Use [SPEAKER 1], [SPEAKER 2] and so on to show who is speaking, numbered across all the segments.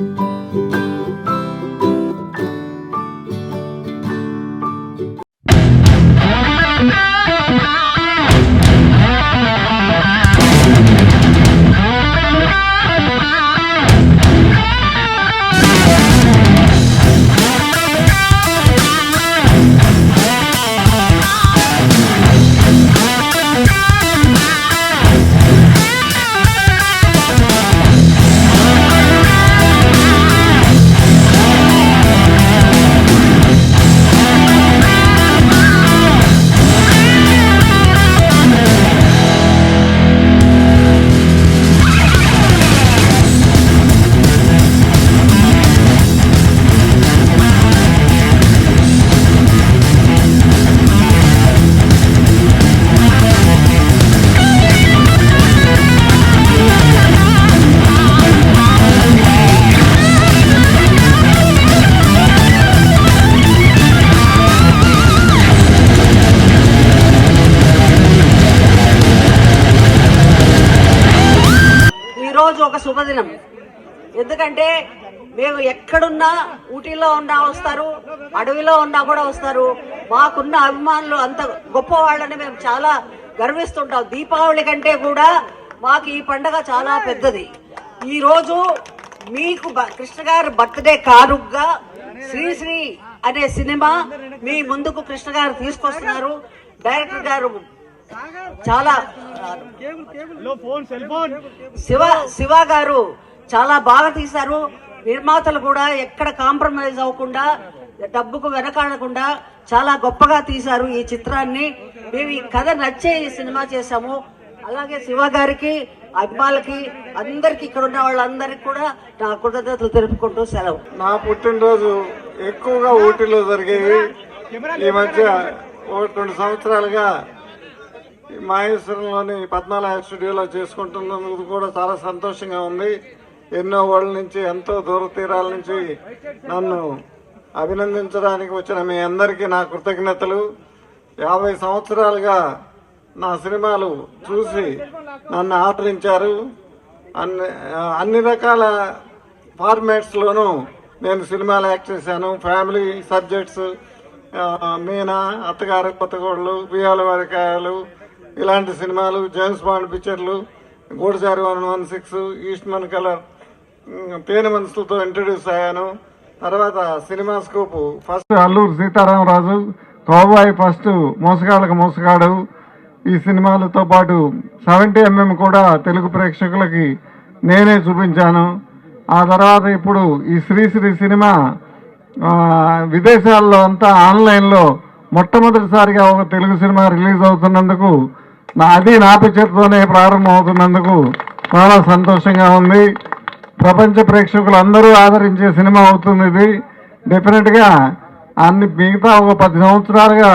[SPEAKER 1] ఈ రోజు ఒక శుభదినం. ఎందుకంటే మేము ఎక్కడున్నా ఊటీలో ఉన్నా వస్తారు అడవిలో ఉన్నా కూడా వస్తారు. మాకున్న అభిమానులు అంత గొప్ప వాళ్ళని మేము చాలా గర్విస్తుంటాం. దీపావళి కంటే కూడా మాకు ఈ పండగ చాలా పెద్దది. ఈరోజు మీకు బ- కృష్ణ గారి బర్త్డే కానుగ్గా శ్రీశ్రీ అనే సినిమా మీ ముందుకు కృష్ణ గారు తీసుకొస్తున్నారు. డైరెక్టర్ గారు చాలా శివ శివ గారు చాలా బాగా తీశారు. నిర్మాతలు కూడా ఎక్కడ కాంప్రమైజ్ అవ్వకుండా డబ్బుకు వెనకాడకుండా చాలా గొప్పగా తీశారు ఈ చిత్రాన్ని. మేము ఈ కథ నచ్చే ఈ సినిమా చేశాము. అలాగే శివ గారికి అభిమానులకి అందరికి ఇక్కడ ఉన్న వాళ్ళందరికీ కూడా నా కృతజ్ఞతలు తెలుపుకుంటూ సెలవు.
[SPEAKER 2] నా పుట్టినరోజు ఎక్కువగా ఊటీలో జరిగేవి. ఈ మధ్య రెండు సంవత్సరాలుగా మహేశ్వరంలోని పద్మాలయ స్టూడియోలో చేసుకుంటున్నందుకు కూడా చాలా సంతోషంగా ఉంది. ఎన్నో వాళ్ళ నుంచి ఎంతో దూర తీరాల నుంచి నన్ను అభినందించడానికి వచ్చిన మీ అందరికీ నా కృతజ్ఞతలు. యాభై సంవత్సరాలుగా నా సినిమాలు చూసి నన్ను ఆదరించారు. అన్ని అన్ని రకాల ఫార్మాట్స్లోనూ నేను సినిమాలు యాక్ట్ చేశాను. ఫ్యామిలీ సబ్జెక్ట్స్ మీనా అత్తగారు కొత్తగోళ్ళు బియ్యాల వారికాయలు ఇలాంటి సినిమాలు జేమ్స్ బాండ్ పిక్చర్లు Goodachari one one six Eastman colour పేరు మనసులతో ఇంట్రడ్యూస్ అయ్యాను. తర్వాత cinemascope first Alluri Seetharamaraju cowboy first మోసగాళ్ళకు మోసగాడు. ఈ సినిమాలతో పాటు సెవెంటీ ఎంఎం కూడా తెలుగు ప్రేక్షకులకి నేనే చూపించాను. ఆ తర్వాత ఇప్పుడు ఈ శ్రీశ్రీ సినిమా విదేశాల్లో అంతా ఆన్లైన్లో మొట్టమొదటిసారిగా ఒక తెలుగు సినిమా రిలీజ్ అవుతున్నందుకు నా అది నా పిక్చర్తోనే ప్రారంభం అవుతున్నందుకు చాలా సంతోషంగా ఉంది. ప్రపంచ ప్రేక్షకులు అందరూ ఆదరించే సినిమా అవుతుంది ఇది. డెఫినెట్గా అన్ని మిగతా ఒక పది సంవత్సరాలుగా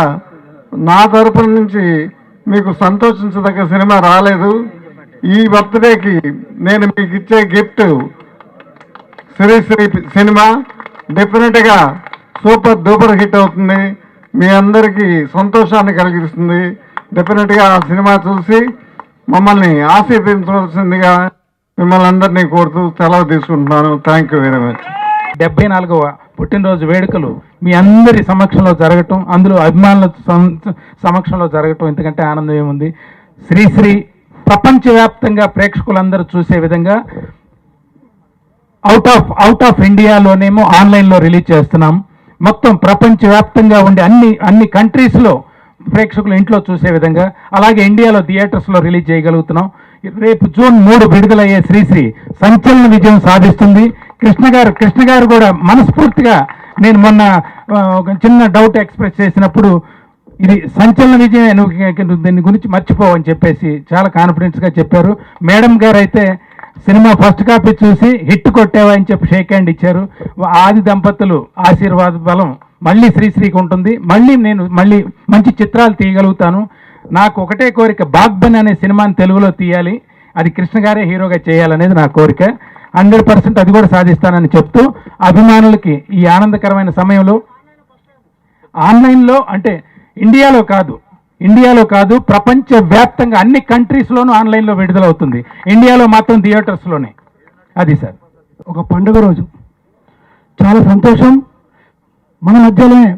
[SPEAKER 2] నా తరపున నుంచి మీకు సంతోషించదగ్గ సినిమా రాలేదు. ఈ బర్త్డేకి నేను మీకు ఇచ్చే గిఫ్ట్ శ్రీశ్రీ సినిమా. డెఫినెట్గా సూపర్ డూపర్ హిట్ అవుతుంది. మీ అందరికీ సంతోషాన్ని కలిగిస్తుంది. డెఫినెట్గా ఆ సినిమా చూసి మమ్మల్ని ఆశీర్వించవలసిందిగా మిమ్మల్ని అందరినీ కోరుతూ సెలవు తీసుకుంటున్నాను. థ్యాంక్ యూ వెరీ మచ్
[SPEAKER 3] డెబ్బై నాలుగవ పుట్టినరోజు వేడుకలు మీ అందరి సమక్షంలో జరగటం అందులో అభిమానుల సమక్షంలో జరగటం ఎందుకంటే ఆనందం ఏముంది? శ్రీశ్రీ ప్రపంచవ్యాప్తంగా ప్రేక్షకులందరూ చూసే విధంగా అవుట్ ఆఫ్ అవుట్ ఆఫ్ ఇండియాలోనేమో ఆన్లైన్లో రిలీజ్ చేస్తున్నాం. మొత్తం ప్రపంచవ్యాప్తంగా ఉండే అన్ని అన్ని కంట్రీస్లో ప్రేక్షకులు ఇంట్లో చూసే విధంగా అలాగే ఇండియాలో థియేటర్స్లో రిలీజ్ చేయగలుగుతున్నాం. రేపు జూన్ మూడు విడుదలయ్యే శ్రీశ్రీ సంచలన విజయం సాధిస్తుంది. కృష్ణ గారు కృష్ణ గారు కూడా మనస్ఫూర్తిగా నేను మొన్న ఒక చిన్న డౌట్ ఎక్స్ప్రెస్ చేసినప్పుడు ఇది సంచలన విజయం దీని గురించి మర్చిపోవని చెప్పేసి చాలా కాన్ఫిడెన్స్గా చెప్పారు. మేడం గారు అయితే సినిమా ఫస్ట్ కాపీ చూసి హిట్ కొట్టేవా అని చెప్పి షేక్ హ్యాండ్ ఇచ్చారు. ఆది దంపతులు ఆశీర్వాద బలం మళ్ళీ శ్రీశ్రీకి ఉంటుంది. మళ్ళీ నేను మళ్ళీ మంచి చిత్రాలు తీయగలుగుతాను. నాకు ఒకటే కోరిక బాగ్బన్ అనే సినిమాని తెలుగులో తీయాలి. అది కృష్ణ గారే హీరోగా చేయాలనేది నా కోరిక. హండ్రెడ్ పర్సెంట్ అది కూడా సాధిస్తానని చెప్తూ అభిమానులకి ఈ ఆనందకరమైన సమయంలో ఆన్లైన్లో అంటే ఇండియాలో కాదు ఇండియాలో కాదు ప్రపంచ వ్యాప్తంగా అన్ని కంట్రీస్లోనూ ఆన్లైన్లో విడుదలవుతుంది. ఇండియాలో మాత్రం థియేటర్స్లోనే అది సార్.
[SPEAKER 4] ఒక పండుగ రోజు. చాలా సంతోషం. మన మధ్యలోనే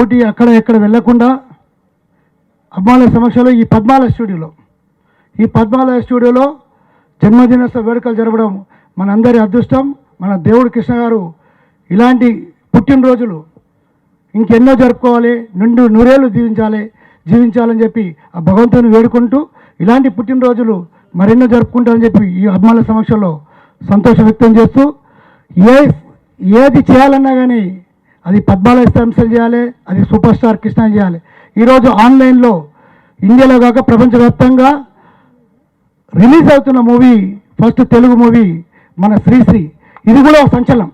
[SPEAKER 4] ఊటీ అక్కడ ఎక్కడ వెళ్ళకుండా అమ్మాల సమక్షంలో ఈ పద్మాలయ స్టూడియోలో. ఈ పద్మాలయ స్టూడియోలో జన్మదినోత్సవ వేడుకలు జరపడం మనందరి అదృష్టం. మన దేవుడు కృష్ణ గారు ఇలాంటి పుట్టినరోజులు ఇంకెన్నో జరుపుకోవాలి నిండు నూరేళ్ళు జీవించాలి జీవించాలని చెప్పి ఆ భగవంతుని వేడుకుంటూ ఇలాంటి పుట్టినరోజులు మరెన్నో జరుపుకుంటారని చెప్పి ఈ అభిమానుల సమక్షంలో సంతోషం వ్యక్తం చేస్తూ ఏ ఏది చేయాలన్నా కానీ అది పద్మాలయ సంస్థలు చేయాలి అది సూపర్ స్టార్ కృష్ణ చేయాలి. ఈరోజు ఆన్లైన్లో ఇండియాలో కాక ప్రపంచవ్యాప్తంగా రిలీజ్ అవుతున్న మూవీ ఫస్ట్ తెలుగు మూవీ మన శ్రీశ్రీ. ఇది కూడా సంచలనం.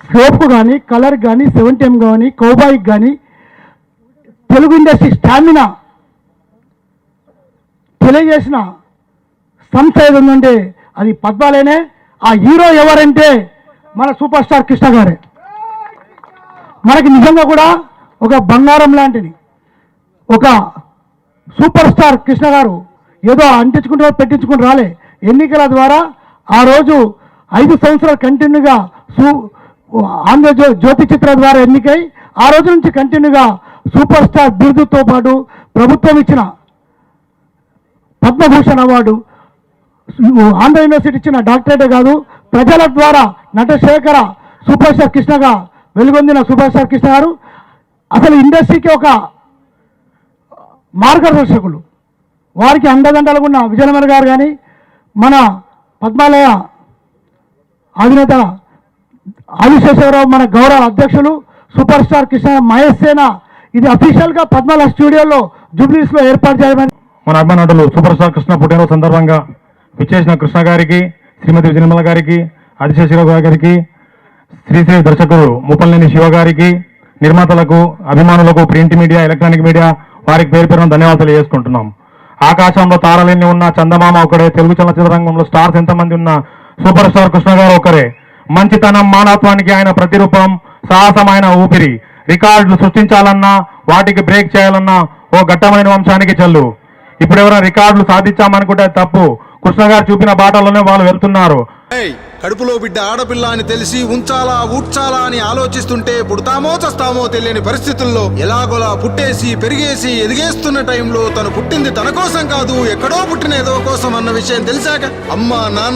[SPEAKER 4] స్కోప్ కానీ కలర్ కానీ సెవెంటీ ఎం కానీ కౌబాయిక్ కానీ తెలుగు ఇండస్ట్రీ స్టామినా తెలియజేసిన సంస్థ ఏది ఉందంటే అది పద్మాలేనే ఆ హీరో ఎవరంటే మన సూపర్ స్టార్ కృష్ణ గారే. మనకి నిజంగా కూడా ఒక బంగారం లాంటిది. ఒక సూపర్ స్టార్ కృష్ణ గారు ఏదో అంటించుకుంటూ పెట్టించుకుంటూ రాలే. ఎన్నికల ద్వారా ఆ రోజు ఐదు సంవత్సరాలు కంటిన్యూగా సూ ఆంధ్రజ్యో జ్యోతి చిత్ర ద్వారా ఎన్నికై ఆ రోజు నుంచి కంటిన్యూగా సూపర్ స్టార్ బిరుదుతో పాటు ప్రభుత్వం ఇచ్చిన పద్మభూషణ్ అవార్డు ఆంధ్ర యూనివర్సిటీ ఇచ్చిన డాక్టరేటే కాదు ప్రజల ద్వారా నటశేఖర సూపర్ స్టార్ కృష్ణగా వెలుగొందిన సూపర్ స్టార్ కృష్ణ గారు అసలు ఇండస్ట్రీకి ఒక మార్గదర్శకులు. వారికి అండదండలుగున్న విజయనగర్ గారు కానీ మన పద్మాలయ అధినేత ఆదిశేషవరావు మన గౌరవ అధ్యక్షులు సూపర్ స్టార్ కృష్ణ మహేష్ సేన ఇది అఫీషియల్గా పద్మల స్టూడియోలో జూబ్లీస్లో ఏర్పాటు చేయమని
[SPEAKER 5] మన అభిమానులు సూపర్ స్టార్ కృష్ణ పుట్టినరోజు సందర్భంగా విచ్చేసిన కృష్ణ గారికి శ్రీమతి విజయనిర్మల గారికి ఆదిశేషరావు గారికి శ్రీశ్రీ దర్శకుడు ముప్పలనేని శివ గారికి నిర్మాతలకు అభిమానులకు ప్రింట్ మీడియా ఎలక్ట్రానిక్ మీడియా వారికి పేరు పేరున ధన్యవాదాలు తెలియజేసుకుంటున్నాం. ఆకాశంలో తారలేని ఉన్న చందమామ ఒకడే తెలుగు చలనచిత్ర రంగంలో స్టార్స్ ఎంతమంది ఉన్న సూపర్ స్టార్ కృష్ణ గారు ఒకరే. మంచితనం మానవత్వానికి ఆయన ప్రతిరూపం సాహసమైన ఊపిరి. రికార్డులు సృష్టించాలన్నా వాటికి బ్రేక్ చేయాలన్నా ఓ ఘట్టమైన వంశానికి చెల్లు. ఇప్పుడు ఎవరైనా రికార్డులు సాధించామనుకుంటే తప్పు. కృష్ణ గారు చూపిన బాటలోనే వాళ్ళు వెళ్తున్నారు.
[SPEAKER 6] కడుపులో బిడ్డ ఆడపిల్ల అని తెలిసి ఉంచాలా ఊడ్చాలా అని ఆలోచిస్తుంటే పుడతామో చస్తామో తెలియని పరిస్థితుల్లో ఎలాగోలా పుట్టేసి పెరిగేసి ఎదిగేస్తున్న టైంలో తను పుట్టింది తన కోసం కాదు ఎక్కడో పుట్టిన ఏదో కోసం అన్న విషయం తెలిసాక అమ్మా నాన్న